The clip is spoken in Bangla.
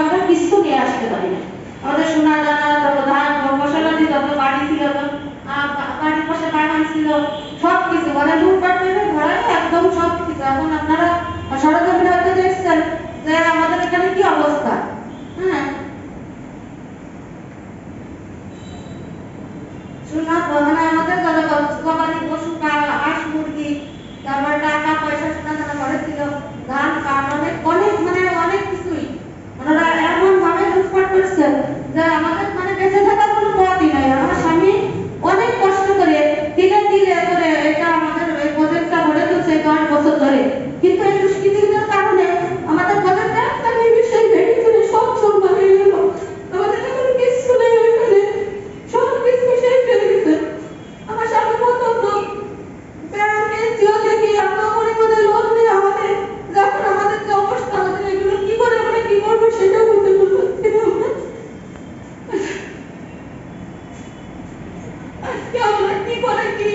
আমরা কিছু নিয়ে আসতে পারি না। আমাদের সোনা দানা তত ধান, মশলা মশলাদি যত বাড়ি ছিল বাড়ির পাশে বাগান ছিল সব কিছু মানে লুটপাট করে ঘোরায় একদম সব কিছু এখন আপনারা সড়কের হয়তো দেখছেন যে আমাদের এখানে কি অবস্থা? হ্যাঁ? সোনা মানে আমাদের কেমন কি করে কি